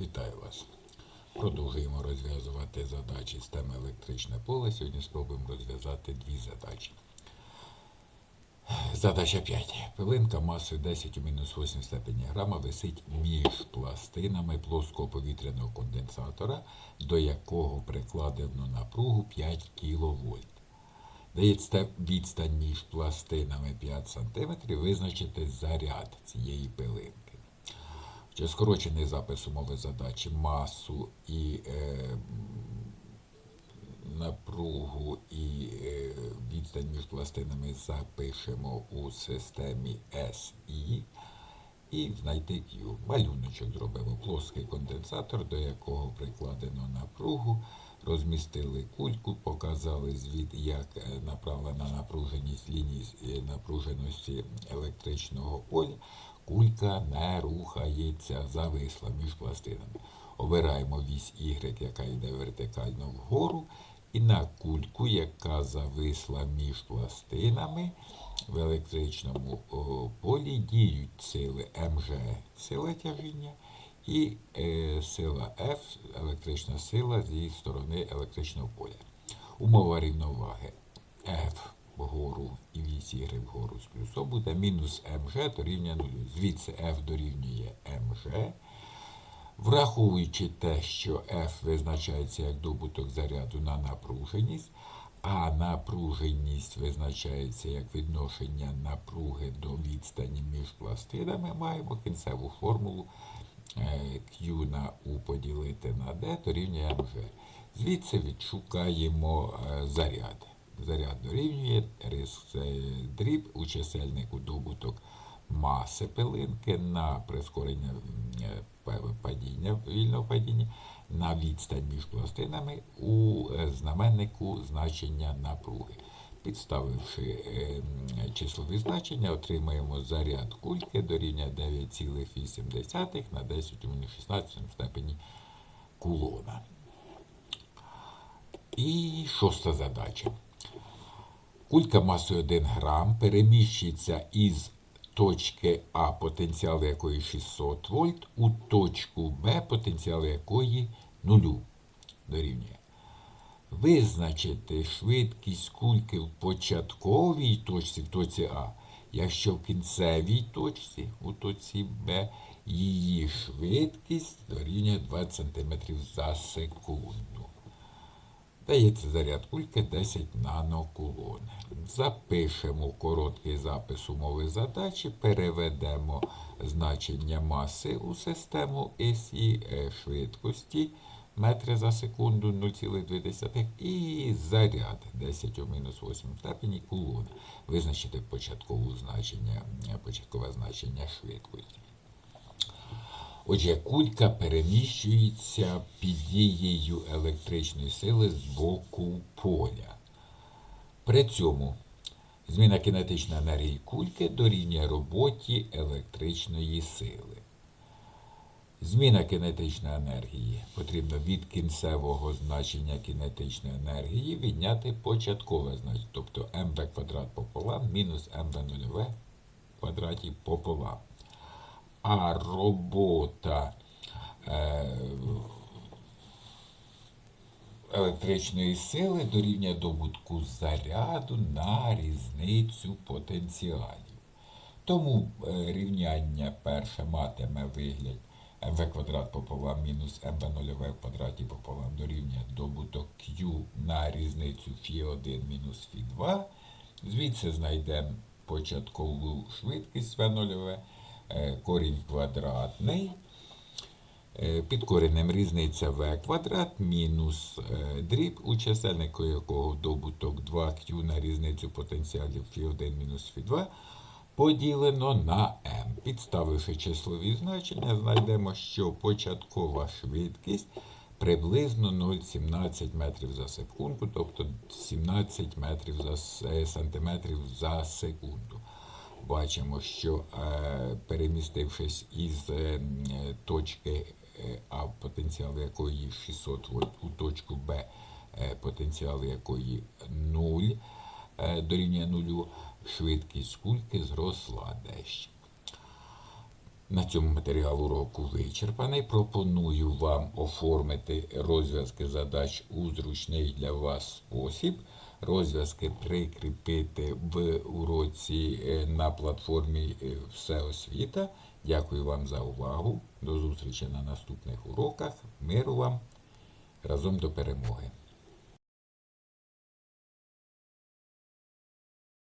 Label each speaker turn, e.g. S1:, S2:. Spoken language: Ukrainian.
S1: Вітаю вас. Продовжуємо розв'язувати задачі з теми електричне поле. Сьогодні спробуємо розв'язати дві задачі. Задача 5. Пилинка масою 10 у мінус 8 степені грама висить між пластинами плоского повітряного конденсатора, до якого прикладено напругу 5 кВт. Дається відстань між пластинами 5 см, визначити заряд цієї пилинки. Чи скорочений запис умови задачі масу і е, напругу і е, відстань між пластинами запишемо у системі SI і знайти Q. Малюночок зробимо плоский конденсатор, до якого прикладено напругу, розмістили кульку, показали звід, як е, направлена напруженість лінії е, напруженості електричного поля. Кулька не рухається, зависла між пластинами. Обираємо вісь Y, яка йде вертикально вгору, і на кульку, яка зависла між пластинами в електричному полі, діють сили МЖ, сила тяжіння, і е, сила F, електрична сила зі сторони електричного поля. Умова рівноваги F вгору і вісь Y вгору з плюсом буде мінус МЖ дорівнює нулю. Звідси F дорівнює МЖ. Враховуючи те, що F визначається як добуток заряду на напруженість, а напруженість визначається як відношення напруги до відстані між пластинами, маємо кінцеву формулу Q на U поділити на D дорівнює МЖ. Звідси відшукаємо е, заряд. Заряд дорівнює дріб у чисельнику добуток маси пилинки на прискорення е, падіння, вільного падіння на відстань між пластинами у е, знаменнику значення напруги. Підставивши е, числові значення, отримаємо заряд кульки дорівнює 9,8 на 10 у мінус 16 степені кулона. І шоста задача. Кулька масою 1 грам переміщується із точки А, потенціал якої 600 вольт, у точку Б, потенціал якої 0 дорівнює. Визначити швидкість кульки в початковій точці в точці А, якщо в кінцевій точці у точці Б її швидкість дорівнює 20 см за секунду. Дається заряд кульки 10 нанокулон. Запишемо короткий запис умови задачі, переведемо значення маси у систему SI е, швидкості метри за секунду 0,2 і заряд 10 у мінус 8 степені кулон. Визначити початкове значення, початкове значення швидкості. Отже, кулька переміщується під дією електричної сили з боку поля. При цьому зміна кінетичної енергії кульки дорівнює роботі електричної сили. Зміна кінетичної енергії потрібно від кінцевого значення кінетичної енергії відняти початкове значення, тобто mv квадрат пополам мінус mv 0 квадраті пополам а робота е, електричної сили дорівнює добутку заряду на різницю потенціалів. Тому е, рівняння перше матиме вигляд mv квадрат пополам мінус mv0 в квадраті пополам дорівнює добуток Q на різницю фі 1 мінус фі 2. Звідси знайдемо початкову швидкість В0, е, корінь квадратний. Е, під коренем різниця В квадрат мінус е, дріб, у чисельнику якого добуток 2Q на різницю потенціалів фі 1 мінус фі 2 поділено на m. Підставивши числові значення, знайдемо, що початкова швидкість приблизно 0,17 метрів за секунду, тобто 17 метрів за, сантиметрів за секунду бачимо, що е, перемістившись із е, точки е, А, потенціал якої 600 вольт, у точку Б, потенціал якої 0 дорівнює нулю, швидкість кульки зросла дещо. На цьому матеріал уроку вичерпаний. Пропоную вам оформити розв'язки задач у зручний для вас спосіб. Розв'язки прикріпити в уроці е, на платформі е, Все освіта. Дякую вам за увагу. До зустрічі на наступних уроках. Миру вам разом до перемоги.